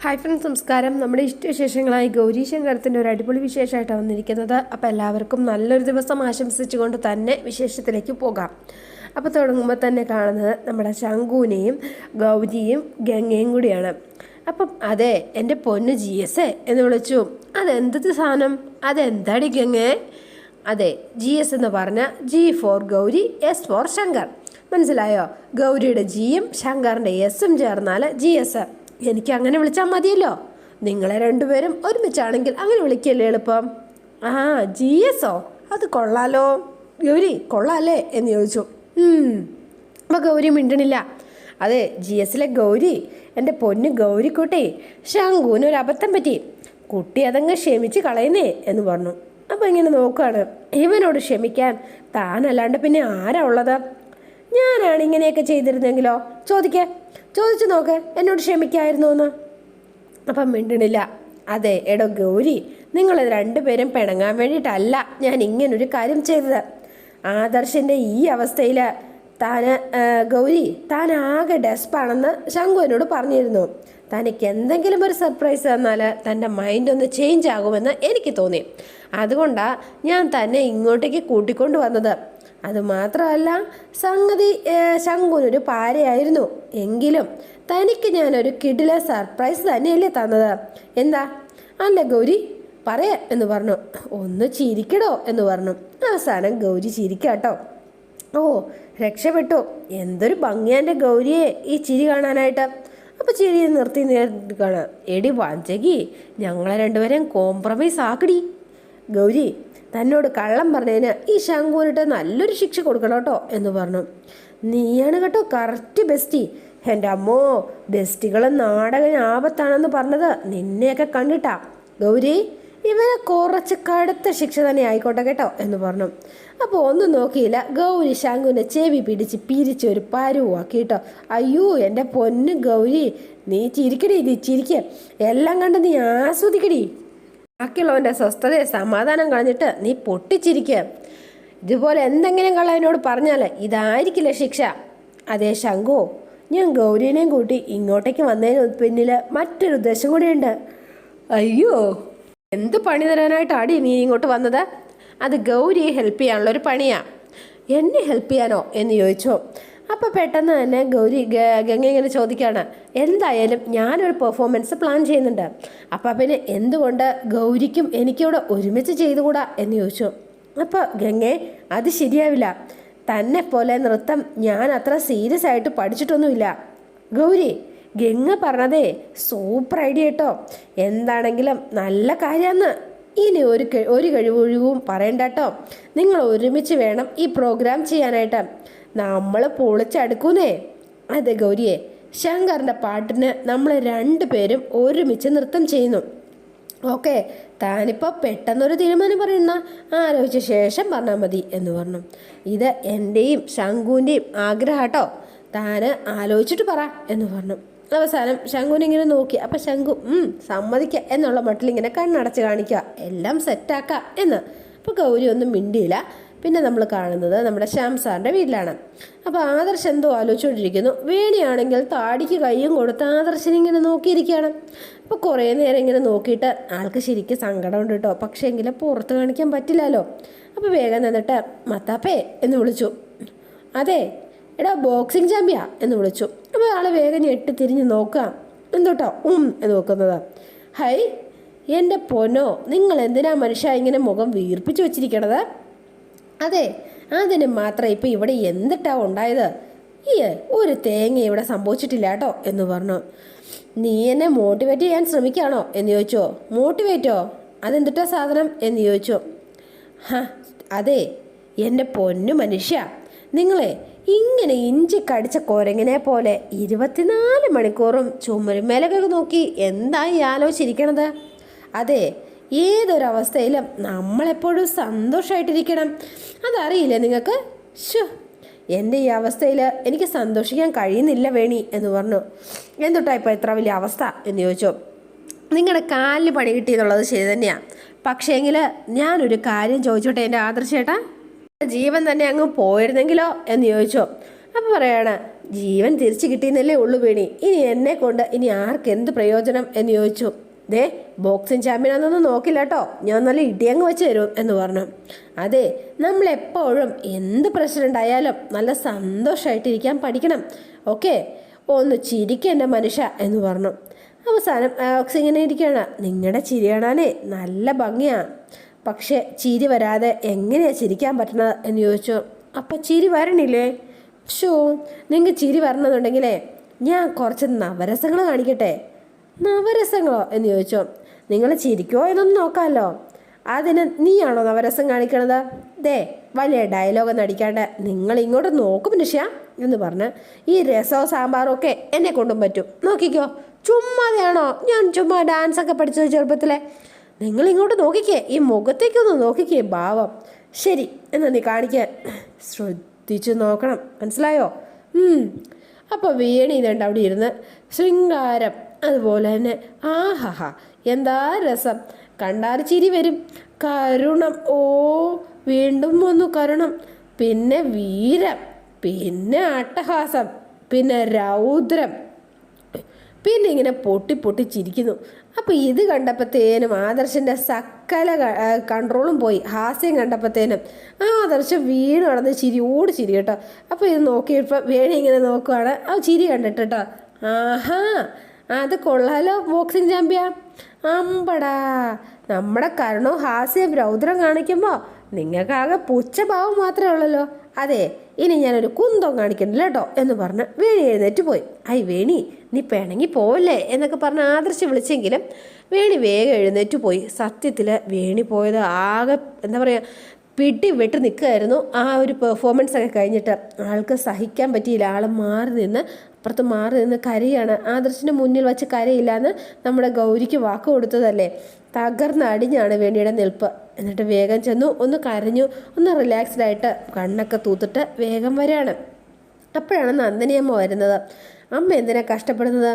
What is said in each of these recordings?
Hi friends നമസ്കാരം. നമ്മുടെ ഇഷ്ടവിശേഷങ്ങളായി ഗൗരി ശങ്കരത്തിന്റെ ഒരു അടിപൊളി വിശേഷമായിട്ടാണ് വന്നിരിക്കുന്നത്. അപ്പോൾ എല്ലാവർക്കും നല്ലൊരു ദിവസം ആശംസിച്ചുകൊണ്ട് തന്നെ വിശേഷത്തിലേക്ക് പോകാം. അപ്പോൾ തുടങ്ങുമ്പോൾ തന്നെ കാണുന്നത് നമ്മുടെ ശംഖുവിനെയും ഗൗരിയും ഗംഗയും കൂടിയാണ്. അപ്പം അതെ എന്റെ പൊന്ന് ജി എസ് എന്ന് വിളിച്ചു. അതെന്തത് സാധനം? അതെന്താടി ഗംഗേ? അതെ ജി എസ് എന്ന് പറഞ്ഞാൽ G for Gauri S for Shankar. മനസ്സിലായോ? ഗൗരിയുടെ ജിയും ശങ്കറിന്റെ എസും ചേർന്നാൽ ജി എസ് എനിക്ക് അങ്ങനെ വിളിച്ചാൽ മതിയല്ലോ. നിങ്ങളെ രണ്ടുപേരും ഒരുമിച്ചാണെങ്കിൽ അങ്ങനെ വിളിക്കല്ലേ എളുപ്പം? ആ ജി എസോ അത് കൊള്ളാലോ. ഗൗരി കൊള്ളാല്ലേ? എന്ന് ചോദിച്ചു. അപ്പോൾ ഗൗരി മിണ്ടണില്ല. അതെ ജി എസിലെ ഗൗരി എന്റെ പൊന്ന് ഗൗരിക്കുട്ടി ശങ്കുവിന് ഒരു അബദ്ധം പറ്റി. കുട്ടി അതങ്ങ് ക്ഷമിച്ച് കളയുന്നേ എന്ന് പറഞ്ഞു. അപ്പോൾ ഇങ്ങനെ നോക്കുകയാണ് ഇവനോട് ക്ഷമിക്കാൻ താനല്ലാണ്ട് പിന്നെ ആരാ ഉള്ളത്? ഞാനാണ് ഇങ്ങനെയൊക്കെ ചെയ്തിരുന്നെങ്കിലോ? ചോദിക്കേ. ചോദിച്ചു നോക്ക് എന്നോട് ക്ഷമിക്കായിരുന്നു എന്ന് അപ്പം മിണ്ടണില്ല. അതെ എടോ ഗൗരി നിങ്ങൾ രണ്ടുപേരും പിണങ്ങാൻ വേണ്ടിയിട്ടല്ല ഞാൻ ഇങ്ങനൊരു കാര്യം ചെയ്തത്. ആദർശിന്റെ ഈ അവസ്ഥയിൽ താൻ ഗൗരി താൻ ആകെ ഡെസ്പാണെന്ന് ശങ്കുവിനോട് പറഞ്ഞിരുന്നു. തനിക്ക് എന്തെങ്കിലും ഒരു സർപ്രൈസ് തന്നാൽ തന്റെ മൈൻഡ് ഒന്ന് ചേഞ്ച് ആകുമെന്ന് എനിക്ക് തോന്നി. അതുകൊണ്ടാണ് ഞാൻ തന്നെ ഇങ്ങോട്ടേക്ക് കൂട്ടിക്കൊണ്ടു വന്നത്. അതുമാത്രമല്ല സംഗതി ശങ്കുനൊരു പാരയായിരുന്നു എങ്കിലും തനിക്ക് ഞാനൊരു കിടില സർപ്രൈസ് തന്നെയല്ലേ തന്നത്. എന്താ? അല്ല ഗൗരി പറയാ എന്ന് പറഞ്ഞു. ഒന്ന് ചിരിക്കടോ എന്ന് പറഞ്ഞു. അവസാനം ഗൗരി ചിരിക്കാട്ടോ. ഓ രക്ഷപ്പെട്ടു. എന്തൊരു ഭംഗിയാന്റെ ഗൗരിയെ ഈ ചിരി കാണാനായിട്ട്. അപ്പോൾ ചിരി നിർത്തി നേരിട്ട് കാണാം എടി വാഞ്ചകി ഞങ്ങളെ രണ്ടുപേരെയും കോംപ്രമൈസ് ആക്കടി. ഗൗരി തന്നോട് കള്ളം പറഞ്ഞതിന് ഈ ശങ്കുവിനിട്ട് നല്ലൊരു ശിക്ഷ കൊടുക്കണം കേട്ടോ എന്ന് പറഞ്ഞു. നീയാണ് കേട്ടോ കറക്റ്റ് ബെസ്റ്റി എന്റെ അമ്മോ ബെസ്റ്റികളും നാടകം ആപത്താണെന്ന് പറഞ്ഞത് നിന്നെയൊക്കെ കണ്ടിട്ടാ. ഗൗരി ഇവരെ കുറച്ച് കടുത്ത ശിക്ഷ തന്നെ ആയിക്കോട്ടെ കേട്ടോ എന്ന് പറഞ്ഞു. അപ്പോൾ ഒന്നും നോക്കിയില്ല. ഗൗരി ശങ്കുവിനെ ചെവി പിടിച്ച് പിരിച്ച് ഒരു പരുവാക്കി കേട്ടോ. അയ്യോ എന്റെ പൊന്ന് ഗൗരി നീ ചിരിക്കടി നീ ചിരിക്ക. എല്ലാം കണ്ട് നീ ആസ്വദിക്കടി. ബാക്കിയുള്ളവന്റെ സ്വസ്ഥതയെ സമാധാനം കളഞ്ഞിട്ട് നീ പൊട്ടിച്ചിരിക്കുക ഇതുപോലെ എന്തെങ്കിലും കള്ളവനോട് പറഞ്ഞാൽ ഇതായിരിക്കില്ല ശിക്ഷ. അതേ ശങ്കു ഞാൻ ഗൗരീനെയും കൂട്ടി ഇങ്ങോട്ടേക്ക് വന്നതിന് പിന്നിൽ മറ്റൊരു ഉദ്ദേശം കൂടിയുണ്ട്. അയ്യോ എന്ത് പണി തരാനായിട്ടാടി നീ ഇങ്ങോട്ട് വന്നത്? അത് ഗൗരിയെ ഹെൽപ്പ് ചെയ്യാനുള്ള ഒരു പണിയാ. എന്നെ ഹെൽപ്പ് ചെയ്യാനോ എന്ന് ചോദിച്ചു. അപ്പോൾ പെട്ടെന്ന് തന്നെ ഗൗരി ഗംഗ ഇങ്ങനെ ചോദിക്കുകയാണ് എന്തായാലും ഞാനൊരു പെർഫോമൻസ് പ്ലാൻ ചെയ്യുന്നുണ്ട്. അപ്പോൾ പിന്നെ എന്തുകൊണ്ട് ഗൗരിക്കും എനിക്കിവിടെ ഒരുമിച്ച് ചെയ്തുകൂടാ? എന്ന് ചോദിച്ചു. അപ്പോൾ ഗംഗെ അത് ശരിയാവില്ല. തന്നെ പോലെ നൃത്തം ഞാൻ അത്ര സീരിയസ് ആയിട്ട് പഠിച്ചിട്ടൊന്നുമില്ല. ഗൗരി ഗംഗ പറഞ്ഞതേ സൂപ്പർ ഐഡിയ കേട്ടോ എന്താണെങ്കിലും നല്ല കാര്യമാണ് ഇനി ഒരു ഒരു കഴിവൊഴിവും പറയണ്ട കേട്ടോ നിങ്ങൾ ഒരുമിച്ച് വേണം ഈ പ്രോഗ്രാം ചെയ്യാനായിട്ട്. നമ്മൾ പൊളിച്ചടുക്കൂന്നേ. അതെ ഗൗരിയെ ശങ്കറിന്റെ പാട്ടിന് നമ്മൾ രണ്ടുപേരും ഒരുമിച്ച് നൃത്തം ചെയ്യുന്നു. ഓക്കെ താനിപ്പോൾ പെട്ടെന്നൊരു തീരുമാനം പറയണ ആലോചിച്ച ശേഷം പറഞ്ഞാൽ മതി എന്ന് പറഞ്ഞു. ഇത് എന്റെയും ശങ്കുവിന്റെയും ആഗ്രഹം കേട്ടോ. താന് ആലോചിച്ചിട്ട് പറ എന്ന് പറഞ്ഞു. അവസാനം ശങ്കുവിനെ ഇങ്ങനെ നോക്കി. അപ്പം ശങ്കു സമ്മതിക്കുക എന്നുള്ള മട്ടിൽ ഇങ്ങനെ കണ്ണടച്ച് കാണിക്കുക എല്ലാം സെറ്റാക്കുക എന്ന്. അപ്പോൾ ഗൗരി ഒന്നും മിണ്ടിയില്ല. പിന്നെ നമ്മൾ കാണുന്നത് നമ്മുടെ ശ്യാം സാറിന്റെ വീട്ടിലാണ്. അപ്പോൾ ആദർശ് എന്തോ ആലോചിച്ചുകൊണ്ടിരിക്കുന്നു. വേണിയാണെങ്കിൽ താടിക്ക് കയ്യും കൊടുത്ത് ആദർശൻ ഇങ്ങനെ നോക്കിയിരിക്കുകയാണ്. അപ്പോൾ കുറേ നേരം ഇങ്ങനെ നോക്കിയിട്ട് ആൾക്ക് ശരിക്കും സങ്കടമുണ്ട് കേട്ടോ. പക്ഷേ എങ്കിലും പുറത്ത് കാണിക്കാൻ പറ്റില്ലല്ലോ. അപ്പോൾ വേഗം നിന്നിട്ട് മത്താപ്പേ എന്ന് വിളിച്ചു. അതെ എടാ ബോക്സിങ് ചാമ്പ്യ എന്ന് വിളിച്ചു. അപ്പോൾ ആൾ വേഗം ഞെട്ടി തിരിഞ്ഞ് നോക്കാം എന്തോട്ടോ ഉം എന്ന് നോക്കുന്നത്. ഹൈ എന്റെ പൊന്നോ നിങ്ങൾ എന്തിനാ മനുഷ്യ ഇങ്ങനെ മുഖം വീർപ്പിച്ച് വെച്ചിരിക്കണത്? അതെ അതിന് മാത്രം ഇപ്പം ഇവിടെ എന്തിട്ടാ ഉണ്ടായത്? ഈ ഒരു തേങ്ങ ഇവിടെ സംഭവിച്ചിട്ടില്ല കേട്ടോ എന്ന് പറഞ്ഞു. നീ എന്നെ മോട്ടിവേറ്റ് ചെയ്യാൻ ശ്രമിക്കുകയാണോ എന്ന് ചോദിച്ചോ. മോട്ടിവേറ്റോ അതെന്തിട്ടാ സാധനം എന്ന് ചോദിച്ചു. ഹാ അതെ എന്റെ പൊന്നു മനുഷ്യ. നിങ്ങളെ ഇങ്ങനെ ഇഞ്ചി കടിച്ച കുരങ്ങിനെ പോലെ ഇരുപത്തിനാല് മണിക്കൂറും ചുമരുമേലൊക്കെ നോക്കി എന്തായി ആലോചിച്ചിരിക്കണത്? അതെ ഏതൊരവസ്ഥയിലും നമ്മളെപ്പോഴും സന്തോഷമായിട്ടിരിക്കണം അതറിയില്ലേ നിങ്ങൾക്ക്? ഷോ എന്റെ ഈ അവസ്ഥയിൽ എനിക്ക് സന്തോഷിക്കാൻ കഴിയുന്നില്ല വേണി എന്ന് പറഞ്ഞു. എന്തുട്ടാ ഇപ്പോൾ എത്ര വലിയ അവസ്ഥ എന്ന് ചോദിച്ചു. നിങ്ങളുടെ കാലിന് പണി കിട്ടി എന്നുള്ളത് ശരി തന്നെയാണ് പക്ഷേങ്കിൽ ഞാനൊരു കാര്യം ചോദിച്ചോട്ടെ എന്റെ ആദർശേട്ടാ? ജീവൻ തന്നെ അങ്ങ് പോയിരുന്നെങ്കിലോ എന്ന് ചോദിച്ചു. അപ്പോൾ പറയാണ് ജീവൻ തിരിച്ചു കിട്ടിയെന്നല്ലേ ഉള്ളു വേണി. ഇനി എന്നെ കൊണ്ട് ഇനി ആർക്ക് എന്ത് പ്രയോജനം എന്ന് ചോദിച്ചു. ദേ ബോക്സിംഗ് ചാമ്പ്യനാണെന്നൊന്നും നോക്കില്ല കേട്ടോ ഞാൻ നല്ല ഇടിയങ്ങ് വെച്ച് തരും എന്ന് പറഞ്ഞു. അതെ നമ്മൾ എപ്പോഴും എന്ത് പ്രശ്നം ഉണ്ടായാലും നല്ല സന്തോഷമായിട്ടിരിക്കാൻ പഠിക്കണം. ഓക്കെ? ഒന്ന് ചിരിക്കുക എന്റെ മനുഷ്യ എന്ന് പറഞ്ഞു. അവസാനം ബോക്സ് ഇങ്ങനെ ഇരിക്കുകയാണ്. നിങ്ങളുടെ ചിരി കാണാനേ നല്ല ഭംഗിയാണ് പക്ഷേ ചിരി വരാതെ എങ്ങനെയാണ് ചിരിക്കാൻ പറ്റണത് എന്ന് ചോദിച്ചു. അപ്പം ചിരി വരണില്ലേ? ഷോ നിങ്ങൾക്ക് ചിരി വരണമെന്നുണ്ടെങ്കിലേ ഞാൻ കുറച്ച് നവരസങ്ങൾ കാണിക്കട്ടെ? നവരസങ്ങളോ? എന്ന് ചോദിച്ചോ. നിങ്ങൾ ചിരിക്കോ എന്നൊന്നും നോക്കാമല്ലോ അതിന് നീയാണോ നവരസം കാണിക്കണത്? ദേ വലിയ ഡയലോഗ് നടിക്കാണ്ട് നിങ്ങൾ ഇങ്ങോട്ട് നോക്കും മനുഷ്യ എന്ന് പറഞ്ഞ് ഈ രസവും സാമ്പാറും ഒക്കെ എന്നെ കൊണ്ടും പറ്റും. നോക്കിക്കോ. ചുമ്മാതെയാണോ? ഞാൻ ചുമ്മാ ഡാൻസ് ഒക്കെ പഠിച്ചത് ചെറുപ്പത്തിലെ. നിങ്ങൾ ഇങ്ങോട്ട് നോക്കിക്കേ. ഈ മുഖത്തേക്കൊന്ന് നോക്കിക്കേ ഭാവം. ശരി എന്നാ നീ കാണിക്കാൻ ശ്രദ്ധിച്ചു നോക്കണം. മനസ്സിലായോ? അപ്പോൾ വേണി ഇതുണ്ട് അവിടെ ഇരുന്ന് ശൃംഗാരം അതുപോലെ തന്നെ ആഹഹ എന്താ രസം? കണ്ടാൽ ചിരി വരും. കരുണം ഓ വീണ്ടും വന്നു കരുണം. പിന്നെ വീരം പിന്നെ അട്ടഹാസം പിന്നെ രൗദ്രം. പിന്നെ ഇങ്ങനെ പൊട്ടി പൊട്ടി ചിരിക്കുന്നു. അപ്പോൾ ഇത് കണ്ടപ്പോഴത്തേനും ആദർശന്റെ സക്കല കൺട്രോളും പോയി. ഹാസ്യം കണ്ടപ്പോഴത്തേനും ആദർശം വീണ് നടന്ന് ചിരി ഓടി ചിരി കേട്ടോ. അപ്പോൾ ഇത് നോക്കിയപ്പോൾ വേണി ഇങ്ങനെ നോക്കുവാണ്. ആ ചിരി കണ്ടിട്ട് കേട്ടോ. ആഹാ അത് കൊള്ളാലോ ബോക്സിങ് ചാമ്പ്യൻ അമ്പടാ. നമ്മുടെ കരുണവും ഹാസ്യം രൗദ്രം കാണിക്കുമ്പോൾ നിങ്ങൾക്കാകെ പുച്ഛഭാവം മാത്രമേ ഉള്ളല്ലോ. അതെ ഇനി ഞാനൊരു കുന്തം കാണിക്കണില്ല കേട്ടോ എന്ന് പറഞ്ഞ് വേണി എഴുന്നേറ്റ് പോയി. ഐ വേണി നീ പിണങ്ങി പോവല്ലേ എന്നൊക്കെ പറഞ്ഞ് ആദർശ് വിളിച്ചെങ്കിലും വേണി വേഗം എഴുന്നേറ്റ് പോയി. സത്യത്തിൽ വേണി പോയത് ആകെ എന്താ പറയുക പിടി വെട്ടി നിൽക്കുകയായിരുന്നു ആ ഒരു പെർഫോമൻസ് ഒക്കെ കഴിഞ്ഞിട്ട്. ആൾക്ക് സഹിക്കാൻ പറ്റിയില്ല. ആൾ മാറി നിന്ന് അപ്പുറത്ത് മാറി നിന്ന് കരയാണ്. ആദർശിന്റെ മുന്നിൽ വെച്ച് കരയില്ലാന്ന് നമ്മുടെ ഗൗരിക്ക് വാക്ക് കൊടുത്തതല്ലേ? തകർന്ന് അടിഞ്ഞാണ് വേണിയുടെ നിൽപ്പ്. എന്നിട്ട് വേഗം ചെന്നു ഒന്ന് കരഞ്ഞു ഒന്ന് റിലാക്സ്ഡ് ആയിട്ട് കണ്ണൊക്കെ തൂത്തിട്ട് വേഗം വരാണ് അപ്പോഴാണ് നന്ദിനിയമ്മ വരുന്നത്. അമ്മ എന്തിനാ കഷ്ടപ്പെടുന്നത്?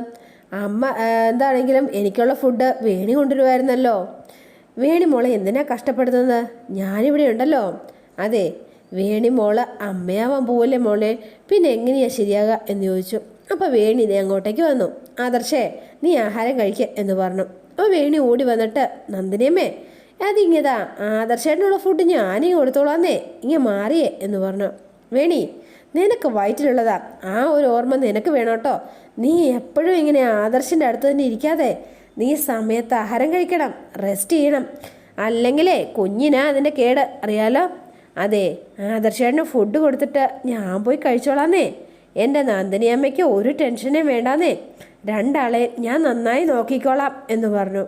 അമ്മ എന്താണെങ്കിലും എനിക്കുള്ള ഫുഡ് വേണി കൊണ്ടുവരുമായിരുന്നല്ലോ വേണി മോളെ എന്തിനാ കഷ്ടപ്പെടുന്നത്? ഞാനിവിടെ ഉണ്ടല്ലോ. അതെ വേണിമോൾ അമ്മയാവാൻ പോവല്ലേ മോളെ? പിന്നെ എങ്ങനെയാ ശരിയാകുക എന്ന് ചോദിച്ചു. അപ്പോൾ വേണി നീ അങ്ങോട്ടേക്ക് വന്നു. ആദർശേ നീ ആഹാരം കഴിക്കുക എന്ന് പറഞ്ഞു. അപ്പോൾ വേണി ഓടി വന്നിട്ട് നന്ദിനിയമ്മേ അതിങ്ങതാ? ആദർശേട്ടനുള്ള ഫുഡ് ഞാനീ കൊടുത്തോളാന്നേ. ഇങ്ങ മാറിയേ എന്ന് പറഞ്ഞു. വേണി നിനക്ക് വയറ്റിലുള്ളതാ. ആ ഒരു ഓർമ്മ നിനക്ക് വേണോട്ടോ. നീ എപ്പോഴും ഇങ്ങനെ ആദർശിന്റെ അടുത്ത് തന്നെ ഇരിക്കാതെ നീ സമയത്ത് ആഹാരം കഴിക്കണം റെസ്റ്റ് ചെയ്യണം. അല്ലെങ്കിലേ കുഞ്ഞിനാ അതിന്റെ കേട് അറിയാലോ? അതെ ആദർശേട്ടന് ഫുഡ് കൊടുത്തിട്ട് ഞാൻ പോയി കഴിച്ചോളാന്നേ. എന്റെ നന്ദിനി അമ്മയ്ക്ക് ഒരു ടെൻഷനും വേണ്ടാന്നേ. രണ്ടാളെ ഞാൻ നന്നായി നോക്കിക്കോളാം എന്ന് പറഞ്ഞു.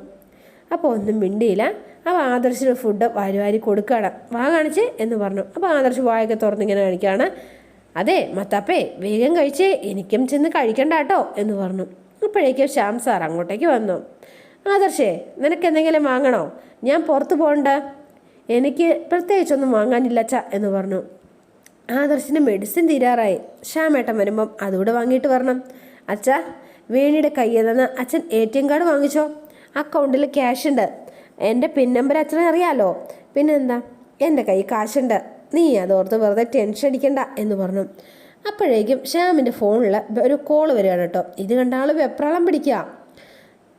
അപ്പോൾ ഒന്നും മിണ്ടിയില്ല. അപ്പോൾ ആദർശിന് ഫുഡ് വാരി വാരി കൊടുക്കുകയാണ് വാ കാണിച്ച് എന്ന് പറഞ്ഞു. അപ്പോൾ ആദർശ് വായൊക്കെ തുറന്നിങ്ങനെ കാണിക്കുകയാണ് അതെ മത്താപ്പേ വേഗം കഴിച്ചേ. എനിക്കും ചെന്ന് കഴിക്കണ്ട കേട്ടോ എന്ന് പറഞ്ഞു. അപ്പോഴേക്കും ശ്യാം സാർ അങ്ങോട്ടേക്ക് വന്നു. ആദർശേ നിനക്ക് എന്തെങ്കിലും വാങ്ങണോ? ഞാൻ പുറത്തു പോകണ്ട. എനിക്ക് പ്രത്യേകിച്ചൊന്നും വാങ്ങാനില്ല ച എന്ന് പറഞ്ഞു. ആദർശിന് മെഡിസിൻ തീരാറായി. ശ്യാമേട്ടൻ വരുമ്പം അതുകൂടെ വാങ്ങിയിട്ട് വരണം. അച്ഛാ വേണിയുടെ കയ്യിൽ നിന്ന് അച്ഛൻ എ ടി എം കാർഡ് വാങ്ങിച്ചോ? അക്കൗണ്ടിൽ ക്യാഷ് ഉണ്ട്. എന്റെ പിൻ നമ്പർ അച്ഛനെ അറിയാലോ? പിന്നെന്താ? എന്റെ കൈ കാശുണ്ട്. നീ അതോർത്ത് വെറുതെ ടെൻഷൻ അടിക്കണ്ട എന്ന് പറഞ്ഞു. അപ്പോഴേക്കും ശ്യാമിന്റെ ഫോണിൽ ഒരു കോൾ വരികയാണ് കേട്ടോ. ഇത് കണ്ട ആൾ വെപ്രാളം പിടിക്കുക.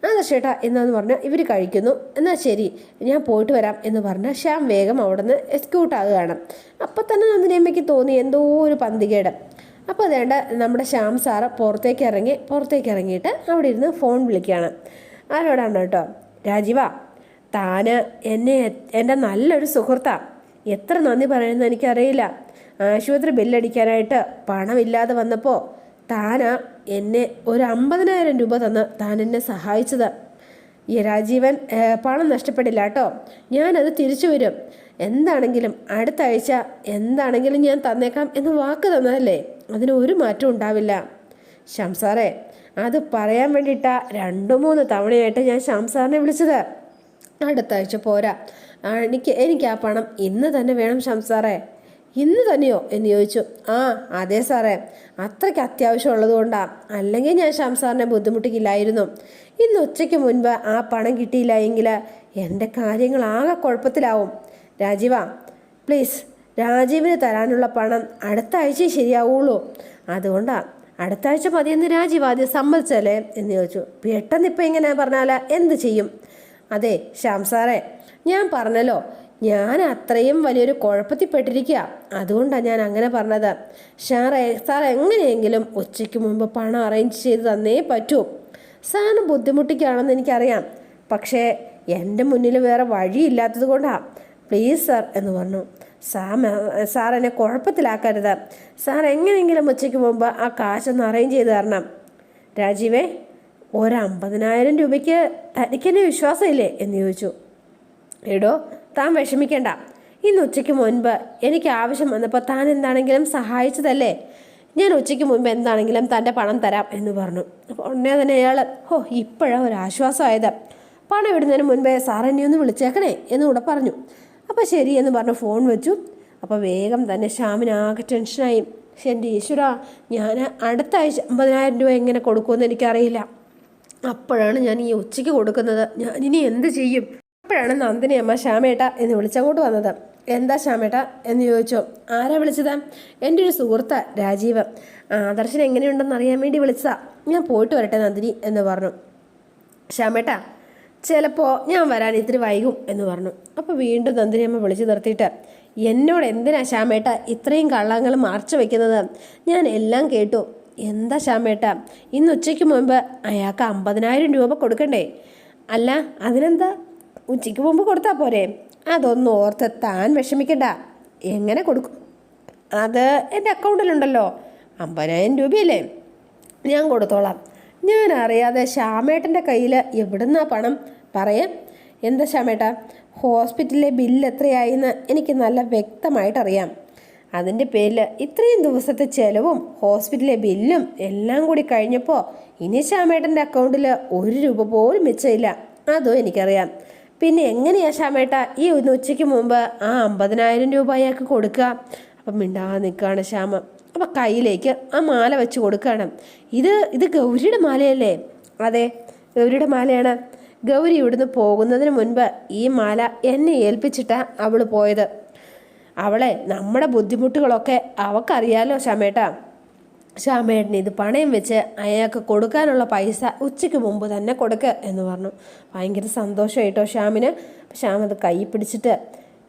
ആ ചേട്ടാ എന്നാന്ന് പറഞ്ഞാൽ ഇവർ കഴിക്കുന്നു. എന്നാൽ ശരി ഞാൻ പോയിട്ട് വരാം എന്ന് പറഞ്ഞാൽ ശ്യാം വേഗം അവിടെ നിന്ന് എക്സ്ക്യൂട്ട് ആകുകയാണ്. അപ്പം തന്നെ നന്ദിനിയമ്മയ്ക്ക് തോന്നി എന്തോ ഒരു പന്തികേട്. അപ്പോൾ അതേണ്ട നമ്മുടെ ശ്യാം സാറ് പുറത്തേക്ക് ഇറങ്ങി പുറത്തേക്ക് ഇറങ്ങിയിട്ട് അവിടെ ഇരുന്ന് ഫോൺ വിളിക്കുകയാണ്. ആരോടാണ് കേട്ടോ? രാജീവ താന് എന്നെ എന്റെ നല്ലൊരു സുഹൃത്താണ് എത്ര നന്ദി പറയുന്നത് എനിക്കറിയില്ല. ആശുപത്രി ബില്ലടിക്കാനായിട്ട് പണമില്ലാതെ വന്നപ്പോൾ താനാ എന്നെ ഒരു അമ്പതിനായിരം രൂപ തന്ന് താൻ എന്നെ സഹായിച്ചത്. ഈ രാജീവൻ പണം നഷ്ടപ്പെടില്ല കേട്ടോ. ഞാനത് തിരിച്ചു വരും. എന്താണെങ്കിലും അടുത്ത ആഴ്ച എന്താണെങ്കിലും ഞാൻ തന്നേക്കാം എന്ന് വാക്ക് തന്നതല്ലേ? അതിന് ഒരു മാറ്റം ഉണ്ടാവില്ല. ശംസാറേ അത് പറയാൻ വേണ്ടിയിട്ടാ രണ്ടു മൂന്ന് തവണയായിട്ട് ഞാൻ ശംസാറിനെ വിളിച്ചത്. അടുത്ത ആഴ്ച പോരാ. എനിക്ക് എനിക്ക് ആ പണം ഇന്ന് തന്നെ വേണം ശംസാറേ. ഇന്ന് തന്നെയോ? എന്ന് ചോദിച്ചു. ആ അതെ സാറേ. അത്രയ്ക്ക് അത്യാവശ്യം ഉള്ളതുകൊണ്ടാ അല്ലെങ്കിൽ ഞാൻ ശംസാറിനെ ബുദ്ധിമുട്ടിക്കില്ലായിരുന്നു. ഇന്ന് ഉച്ചയ്ക്ക് മുൻപ് ആ പണം കിട്ടിയില്ല എങ്കിൽ എന്റെ കാര്യങ്ങൾ ആകെ കുഴപ്പത്തിലാവും. രാജീവ പ്ലീസ് രാജീവിന് തരാനുള്ള പണം അടുത്ത ആഴ്ച ശരിയാവുള്ളൂ. അതുകൊണ്ടാണ് അടുത്ത ആഴ്ച മതിയെന്ന് രാജീവ് ആദ്യം സമ്മതിച്ചല്ലേ? എന്ന് ചോദിച്ചു. പെട്ടെന്ന് ഇപ്പം ഇങ്ങനെ പറഞ്ഞാൽ എന്ത് ചെയ്യും? അതെ ശ്യാം സാറേ. ഞാൻ പറഞ്ഞല്ലോ. ഞാൻ അത്രയും വലിയൊരു കുഴപ്പത്തിൽപ്പെട്ടിരിക്കുക അതുകൊണ്ടാണ് ഞാൻ അങ്ങനെ പറഞ്ഞത്. സാർ സാർ എങ്ങനെയെങ്കിലും ഉച്ചയ്ക്ക് മുമ്പ് പണം അറേഞ്ച് ചെയ്ത് തന്നേ പറ്റൂ. സാറിന് ബുദ്ധിമുട്ടിക്കുകയാണെന്ന് എനിക്കറിയാം. പക്ഷേ എന്റെ മുന്നിൽ വേറെ വഴിയില്ലാത്തത് കൊണ്ടാണ് പ്ലീസ് സാർ എന്ന് പറഞ്ഞു. സാർ സാർ എന്നെ കുഴപ്പത്തിലാക്കരുത്. സാർ എങ്ങനെയെങ്കിലും ഉച്ചയ്ക്ക് മുമ്പ് ആ കാശൊന്ന് അറേഞ്ച് ചെയ്ത് തരണം. രാജീവേ ഒരമ്പതിനായിരം രൂപയ്ക്ക് തനിക്കെന്നെ വിശ്വാസമില്ലേ എന്ന് ചോദിച്ചു. എടോ താൻ വിഷമിക്കണ്ട. ഇന്ന് ഉച്ചയ്ക്ക് മുൻപ് എനിക്ക് ആവശ്യം വന്നപ്പോൾ താൻ എന്താണെങ്കിലും സഹായിച്ചതല്ലേ? ഞാൻ ഉച്ചയ്ക്ക് മുൻപ് എന്താണെങ്കിലും തന്റെ പണം തരാം എന്ന് പറഞ്ഞു. അപ്പോൾ ഉടനെ തന്നെ അയാൾ ഹോ ഇപ്പോഴാണ് ഒരു ആശ്വാസമായത്. പണം ഇടുന്നതിന് മുൻപേ സാർ എന്നെ ഒന്ന് വിളിച്ചേക്കണേ എന്ന് കൂടെ പറഞ്ഞു. അപ്പോൾ ശരി എന്ന് പറഞ്ഞ് ഫോൺ വെച്ചു. അപ്പോൾ വേഗം തന്നെ ശ്യാമിനാകെ ടെൻഷനായി. എന്റെ ഈശ്വര ഞാൻ അടുത്ത ആഴ്ച അമ്പതിനായിരം രൂപ എങ്ങനെ കൊടുക്കുമെന്ന് എനിക്കറിയില്ല. അപ്പോഴാണ് ഞാൻ ഈ ഉച്ചയ്ക്ക് കൊടുക്കുന്നത്. ഞാൻ ഇനി എന്ത് ചെയ്യും? അപ്പോഴാണ് നന്ദിനി അമ്മ ശ്യാമേട്ട എന്ന് വിളിച്ചങ്ങോട്ട് വന്നത്? എന്താ ശ്യാമേട്ട എന്ന് ചോദിച്ചോ. ആരാ വിളിച്ചത്? എന്റെ ഒരു സുഹൃത്താ രാജീവ്. ആദർശൻ എങ്ങനെയുണ്ടെന്ന് അറിയാൻ വേണ്ടി വിളിച്ചതാ. ഞാൻ പോയിട്ട് വരട്ടെ നന്ദിനി എന്ന് പറഞ്ഞു. ശ്യാമേട്ട ചിലപ്പോൾ ഞാൻ വരാൻ ഇത്തിരി വൈകും എന്ന് പറഞ്ഞു. അപ്പോൾ വീണ്ടും നന്ദിനി അമ്മ വിളിച്ചു നിർത്തിയിട്ട് എന്നോട് എന്തിനാ ശ്യാമേട്ട ഇത്രയും കള്ളങ്ങൾ മറച്ചു വെക്കുന്നത്? ഞാൻ എല്ലാം കേട്ടു. എന്താ ശ്യാമേട്ട ഇന്ന് ഉച്ചയ്ക്ക് മുൻപ് അയാൾക്ക് അമ്പതിനായിരം രൂപ കൊടുക്കണ്ടേ? അല്ല അതിനെന്താ? ഉച്ചയ്ക്ക് മുമ്പ് കൊടുത്താൽ പോരെ. അതൊന്നും ഓർത്ത് താൻ വിഷമിക്കണ്ട. എങ്ങനെ കൊടുക്കും? അത് എന്റെ അക്കൗണ്ടിലുണ്ടല്ലോ. അമ്പതിനായിരം രൂപയല്ലേ? ഞാൻ കൊടുത്തോളാം. ഞാൻ അറിയാതെ ശ്യാമേട്ടന്റെ കയ്യിൽ എവിടുന്നാ പണം? പറയാം. എന്താ ശ്യാമേട്ട? ഹോസ്പിറ്റലിലെ ബില്ല് എത്രയായിന്ന് എനിക്ക് നല്ല വ്യക്തമായിട്ടറിയാം. അതിന്റെ പേരിൽ ഇത്രയും ദിവസത്തെ ചിലവും ഹോസ്പിറ്റലിലെ ബില്ലും എല്ലാം കൂടി കഴിഞ്ഞപ്പോൾ ഇനി ശ്യാമേട്ടന്റെ അക്കൗണ്ടിൽ ഒരു രൂപ പോലും മിച്ചമില്ല. അതും എനിക്കറിയാം. പിന്നെ എങ്ങനെയാ ശ്യാമേട്ട ഈ ഒന്ന് ഉച്ചയ്ക്ക് മുമ്പ് ആ അമ്പതിനായിരം രൂപ അയാൾക്ക് കൊടുക്കുക. അപ്പം മിണ്ടാതെ നിൽക്കുകയാണ് ശ്യാമ അപ്പം കയ്യിലേക്ക് ആ മാല വെച്ച് കൊടുക്കുകയാണ്. ഇത് ഇത് ഗൗരിയുടെ മാലയല്ലേ? അതെ ഗൗരിയുടെ മാലയാണ്. ഗൗരി ഇവിടുന്ന് പോകുന്നതിന് മുൻപ് ഈ മാല എന്നെ ഏൽപ്പിച്ചിട്ടാണ് അവൾ പോയത്. അവളെ നമ്മുടെ ബുദ്ധിമുട്ടുകളൊക്കെ അവക്കറിയാലോ ശ്യാമേട്ടാ ശ്യാമേട്ടന് ഇത് പണയം വെച്ച് അയാൾക്ക് കൊടുക്കാനുള്ള പൈസ ഉച്ചയ്ക്ക് മുമ്പ് തന്നെ കൊടുക്കുക എന്ന് പറഞ്ഞു. ഭയങ്കര സന്തോഷമായിട്ടോ ശ്യാമിന്. ശ്യാം അത് കൈ പിടിച്ചിട്ട്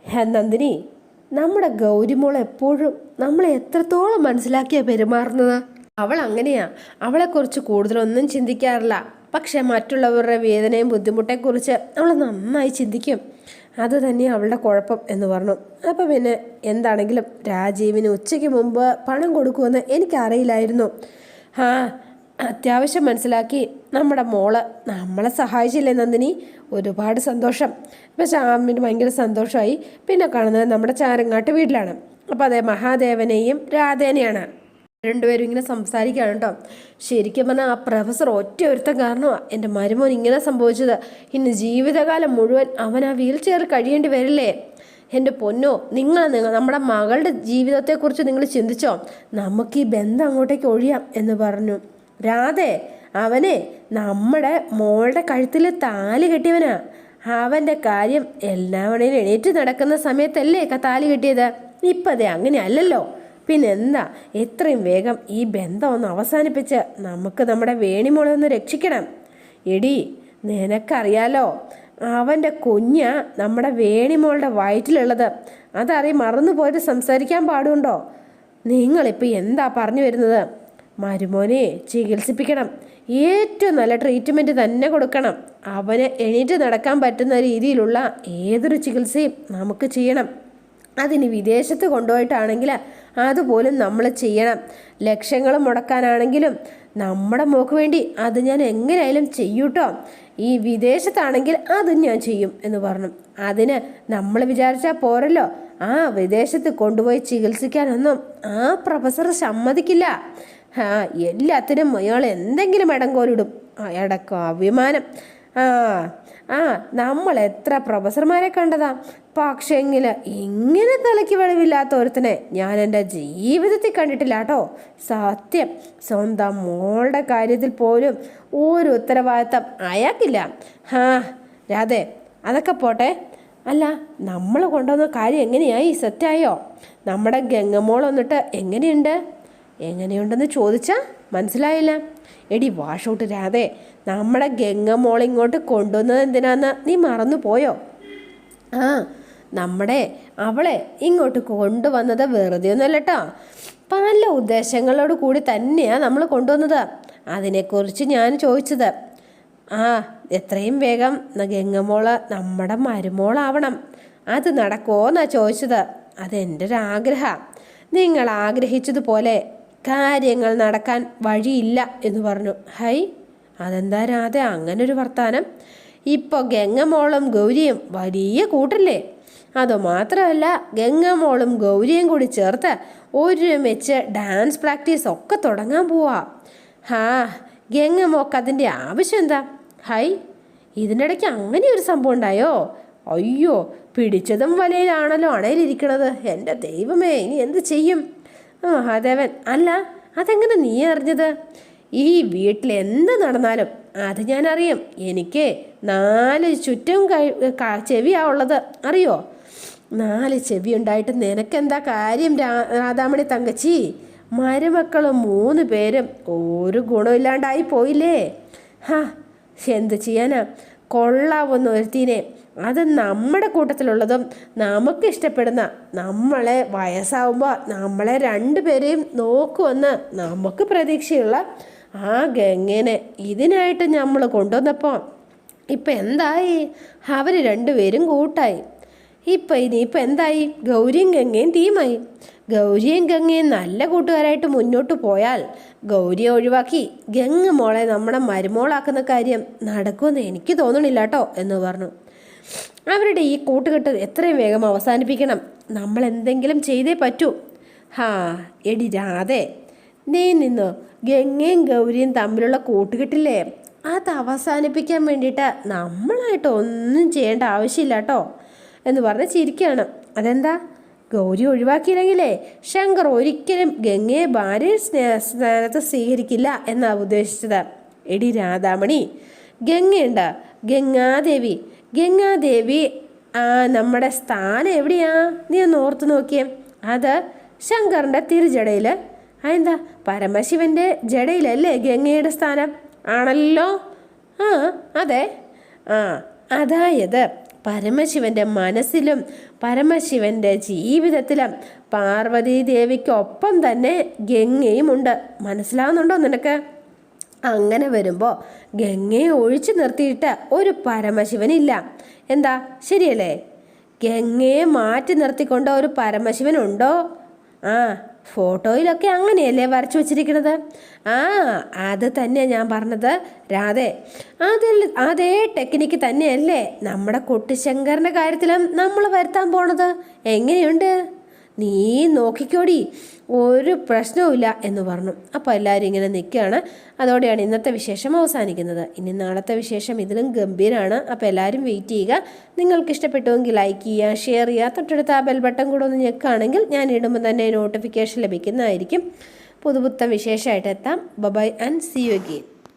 "ഹേ, നന്ദിനി നമ്മുടെ ഗൗരിമോൾ എപ്പോഴും നമ്മളെ എത്രത്തോളം മനസ്സിലാക്കിയാണ് പെരുമാറുന്നത്? അവൾ അങ്ങനെയാ. അവളെക്കുറിച്ച് കൂടുതലൊന്നും ചിന്തിക്കാറില്ല. പക്ഷേ മറ്റുള്ളവരുടെ വേദനയും ബുദ്ധിമുട്ടെക്കുറിച്ച് അവൾ നന്നായി ചിന്തിക്കും. അത് തന്നെ അവളുടെ കുഴപ്പം എന്ന് പറഞ്ഞു. അപ്പോൾ പിന്നെ എന്താണെങ്കിലും രാജീവിന് ഉച്ചയ്ക്ക് മുമ്പ് പണം കൊടുക്കുമെന്ന് എനിക്കറിയില്ലായിരുന്നു. ആ അത്യാവശ്യം മനസ്സിലാക്കി നമ്മുടെ മോൾ നമ്മളെ സഹായിച്ചില്ലേ നന്ദിനി? ഒരുപാട് സന്തോഷം. അപ്പോൾ ശ്യാമിന് ഭയങ്കര സന്തോഷമായി. പിന്നെ കാണുന്നത് നമ്മുടെ ചാരങ്ങാട്ട് വീട്ടിലാണ്. അപ്പോൾ അതെ മഹാദേവനെയും രാധേനെയാണ്. രണ്ടുപേരും ഇങ്ങനെ സംസാരിക്കുകയാണ് കേട്ടോ. ശരിക്കും പറഞ്ഞാൽ ആ പ്രൊഫസർ ഒറ്റ ഒരുത്തം കാരണമാണ് എന്റെ മരുമോൻ ഇങ്ങനെ സംഭവിച്ചത്. ഇന്ന് ജീവിതകാലം മുഴുവൻ അവൻ ആ വീൽ ചെയർ കഴിയേണ്ടി വരില്ലേ? എന്റെ പൊന്നോ നിങ്ങൾ നിങ്ങൾ നമ്മുടെ മകളുടെ ജീവിതത്തെക്കുറിച്ച് നിങ്ങൾ ചിന്തിച്ചോ? നമുക്ക് ഈ ബന്ധം അങ്ങോട്ടേക്ക് ഒഴിയാം എന്ന് പറഞ്ഞു. രാധേ അവനെ നമ്മുടെ മോളുടെ കഴുത്തിൽ താലി കെട്ടിയവനാ. അവന്റെ കാര്യം എല്ലാവണേലും എണീറ്റ് നടക്കുന്ന സമയത്തല്ലേ താലി കെട്ടിയത്? ഇപ്പം അതെ അങ്ങനെ അല്ലല്ലോ പിന്നെന്താ? എത്രയും വേഗം ഈ ബന്ധം ഒന്ന് അവസാനിപ്പിച്ച് നമുക്ക് നമ്മുടെ വേണിമോളെ ഒന്ന് രക്ഷിക്കണം. എടി നിനക്കറിയാലോ അവന്റെ കുഞ്ഞ നമ്മുടെ വേണിമോളുടെ വയറ്റിലുള്ളത്. അതറി മറന്നു പോയിട്ട് സംസാരിക്കാൻ പാടുണ്ടോ? നിങ്ങളിപ്പോൾ എന്താ പറഞ്ഞു വരുന്നത്? മരുമോനെ ചികിത്സിപ്പിക്കണം. ഏറ്റവും നല്ല ട്രീറ്റ്മെന്റ് തന്നെ കൊടുക്കണം. അവന് എണീറ്റ് നടക്കാൻ പറ്റുന്ന രീതിയിലുള്ള ഏതൊരു ചികിത്സയും നമുക്ക് ചെയ്യണം. അതിന് വിദേശത്ത് കൊണ്ടുപോയിട്ടാണെങ്കിൽ അതുപോലും നമ്മൾ ചെയ്യണം. ലക്ഷങ്ങൾ മുടക്കാനാണെങ്കിലും നമ്മുടെ മോക്ക് വേണ്ടി അത് ഞാൻ എങ്ങനെയായാലും ചെയ്യൂട്ടോ. ഈ വിദേശത്താണെങ്കിൽ അതും ഞാൻ ചെയ്യും എന്ന് പറഞ്ഞു. അതിന് നമ്മൾ വിചാരിച്ചാൽ പോരല്ലോ. ആ വിദേശത്ത് കൊണ്ടുപോയി ചികിത്സിക്കാനൊന്നും ആ പ്രൊഫസർ സമ്മതിക്കില്ല. ആ എല്ലാത്തിനും അയാൾ എന്തെങ്കിലും ഇടങ്കോലിടും അയാടക്കോ അഭിമാനം. ആ ആ നമ്മൾ എത്ര പ്രൊഫസർമാരെ കണ്ടതാ. പക്ഷെങ്കിൽ ഇങ്ങനെ തലയ്ക്ക് വെളിവില്ലാത്ത ഒരുത്തനെ ഞാൻ എന്റെ ജീവിതത്തിൽ കണ്ടിട്ടില്ല കേട്ടോ. സത്യം സ്വന്തം മോളുടെ കാര്യത്തിൽ പോലും ഒരു ഉത്തരവാദിത്തം അയാൾക്കില്ല. ഹാ രാധേ അതൊക്കെ പോട്ടെ. അല്ല നമ്മൾ കൊണ്ടുവന്ന കാര്യം എങ്ങനെയായി? സെറ്റായോ? നമ്മുടെ ഗംഗമോൾ വന്നിട്ട് എങ്ങനെയുണ്ട്? എങ്ങനെയുണ്ടെന്ന് ചോദിച്ചാൽ മനസ്സിലായില്ല. എടി വാഷൗട്ട് രാധേ. നമ്മുടെ ഗംഗമോൾ ഇങ്ങോട്ട് കൊണ്ടുവന്നത് എന്തിനാന്ന് നീ മറന്നു പോയോ? ആ നമ്മുടെ അവളെ ഇങ്ങോട്ട് കൊണ്ടുവന്നത് വെറുതെ ഒന്നുമല്ല കേട്ടോ പല ഉദ്ദേശങ്ങളോട് കൂടി തന്നെയാണ് നമ്മൾ കൊണ്ടുവന്നത്. അതിനെക്കുറിച്ച് ഞാൻ ചോദിച്ചത്. ആ എത്രയും വേഗം ഗംഗമോൾ നമ്മുടെ മരുമോളാവണം. അത് നടക്കുമോന്നാ ചോദിച്ചത്. അതെന്റെ ഒരു ആഗ്രഹം നിങ്ങൾ ആഗ്രഹിച്ചതുപോലെ കാര്യങ്ങൾ നടക്കാൻ വഴിയില്ല എന്ന് പറഞ്ഞു. ഹൈ അതെന്താ രാധ? അങ്ങനൊരു വർത്താനം. ഇപ്പോൾ ഗംഗമോളും ഗൗരിയും വലിയ കൂട്ടല്ലേ? അതുമാത്രമല്ല ഗംഗമോളും ഗൗരിയും കൂടി ചേർത്ത് ഒരുമിച്ച് ഡാൻസ് പ്രാക്ടീസ് ഒക്കെ തുടങ്ങാൻ പോവാ. ഹാ ഗംഗമോക്ക് അതിന്റെ ആവശ്യം എന്താ? ഹൈ ഇതിനിടയ്ക്ക് അങ്ങനെ ഒരു സംഭവം ഉണ്ടായോ? അയ്യോ പിടിച്ചതും വലയിലാണല്ലോ അണയിലിരിക്കണത്. എന്റെ ദൈവമേ ഇനി എന്ത് ചെയ്യും? ആ അല്ല അതെങ്ങനെ നീ അറിഞ്ഞത്? ഈ വീട്ടിൽ എന്ത് നടന്നാലും അത് ഞാൻ അറിയും എനിക്ക് നാല് ചുറ്റും ചെവിയാ ഉള്ളത്. അറിയോ? നാല് ചെവി ഉണ്ടായിട്ട് നിനക്കെന്താ കാര്യം രാധാമണി തങ്കച്ചി? മരുമക്കളും മൂന്ന് പേരും ഒരു ഗുണമില്ലാണ്ടായി പോയില്ലേ? ഹാ എന്ത് ചെയ്യാനാ? കൊള്ളാവുന്ന ഒരുത്തീനെ. അത് നമ്മുടെ കൂട്ടത്തിലുള്ളതും നമുക്ക് ഇഷ്ടപ്പെടുന്ന നമ്മളെ വയസ്സാവുമ്പോൾ നമ്മളെ രണ്ടുപേരെയും നോക്കുമെന്ന് നമുക്ക് പ്രതീക്ഷയുള്ള ആ ഗംഗനെ ഇതിനായിട്ട് നമ്മൾ കൊണ്ടുവന്നപ്പോൾ ഇപ്പം എന്തായി? അവർ രണ്ടുപേരും കൂട്ടായി. ഇപ്പം ഇനിയിപ്പോൾ എന്തായി? ഗൗരിയും ഗംഗയും തീമായി ഗൗരിയും ഗംഗയും നല്ല കൂട്ടുകാരായിട്ട് മുന്നോട്ട് പോയാൽ ഗൗരിയെ ഒഴിവാക്കി ഗംഗ മോളെ നമ്മുടെ മരുമോളാക്കുന്ന കാര്യം നടക്കുമെന്ന് എനിക്ക് തോന്നണില്ല കേട്ടോ എന്ന് പറഞ്ഞു. അവരുടെ ഈ കൂട്ടുകെട്ട് എത്രയും വേഗം അവസാനിപ്പിക്കണം. നമ്മൾ എന്തെങ്കിലും ചെയ്തേ പറ്റൂ. ഹാ എടി രാധേ. നീ നിന്ന്? ഗംഗയും ഗൗരിയും തമ്മിലുള്ള കൂട്ടുകെട്ടില്ലേ? അത് അവസാനിപ്പിക്കാൻ വേണ്ടിയിട്ട് നമ്മളായിട്ട് ഒന്നും ചെയ്യേണ്ട ആവശ്യമില്ല കേട്ടോ. എന്ന് പറഞ്ഞ് ചിരിക്കുകയാണ് അതെന്താ? ഗൗരി ഒഴിവാക്കിയില്ലെങ്കിലേ ശങ്കർ ഒരിക്കലും ഗംഗയെ ഭാര്യ സ്നേഹസ്ഥാനത്ത് സ്വീകരിക്കില്ല എന്നാണ് ഉദ്ദേശിച്ചത്. എടി രാധാമണി ഗംഗയുണ്ട്. ഗംഗാദേവി ഗംഗാദേവി ആ നമ്മുടെ സ്ഥാനം എവിടെയാ? നീ ഒന്ന് ഓർത്ത് നോക്കിയേ. അത് ശങ്കറിന്റെ തിരുജടയിൽ അതെന്താ? പരമശിവന്റെ ജടയിലല്ലേ ഗംഗയുടെ സ്ഥാനം? ആണല്ലോ? ആ അതെ. ആ അതായത് പരമശിവന്റെ മനസ്സിലും പരമശിവന്റെ ജീവിതത്തിലും പാർവതി ദേവിക്കൊപ്പം തന്നെ ഗംഗയും ഉണ്ട് മനസ്സിലാവുന്നുണ്ടോ നിനക്ക്? അങ്ങനെ വരുമ്പോൾ ഗംഗയെ ഒഴിച്ചു നിർത്തിയിട്ട് ഒരു പരമശിവനില്ല. എന്താ? ശരിയല്ലേ? ഗംഗയെ മാറ്റി നിർത്തിക്കൊണ്ട് ഒരു പരമശിവനുണ്ടോ? ആ ഫോട്ടോയിലൊക്കെ അങ്ങനെയല്ലേ വരച്ചു വച്ചിരിക്കുന്നത് ആ അത് തന്നെയാണ് ഞാൻ പറഞ്ഞത്. രാധേ അതിൽ അതേ ടെക്നിക്ക് തന്നെയല്ലേ നമ്മുടെ കുട്ടിശങ്കറിന്റെ കാര്യത്തിലും നമ്മൾ വരുത്താൻ പോണത്? എങ്ങനെയുണ്ട്? നീ നോക്കിക്കോടി ഒരു പ്രശ്നവുമില്ല എന്ന് പറഞ്ഞു. അപ്പോൾ എല്ലാവരും ഇങ്ങനെ നിൽക്കുകയാണ്. അതോടെയാണ് ഇന്നത്തെ വിശേഷം അവസാനിക്കുന്നത്. ഇനി നാളത്തെ വിശേഷം ഇതിലും ഗംഭീരമാണ് അപ്പോൾ എല്ലാവരും വെയിറ്റ് ചെയ്യുക. നിങ്ങൾക്ക് ഇഷ്ടപ്പെട്ടുവെങ്കിൽ ലൈക്ക് ചെയ്യുക ഷെയർ ചെയ്യുക. തൊട്ടടുത്ത് ആ ബെൽ ബട്ടൺ കൂടെ ഒന്ന് ഞെക്കുകയാണെങ്കിൽ ഞാൻ ഇടുമ്പോൾ തന്നെ നോട്ടിഫിക്കേഷൻ ലഭിക്കുന്നതായിരിക്കും. പുതുപുത്തൻ വിശേഷമായിട്ട് എത്താം. Bye bye and see you again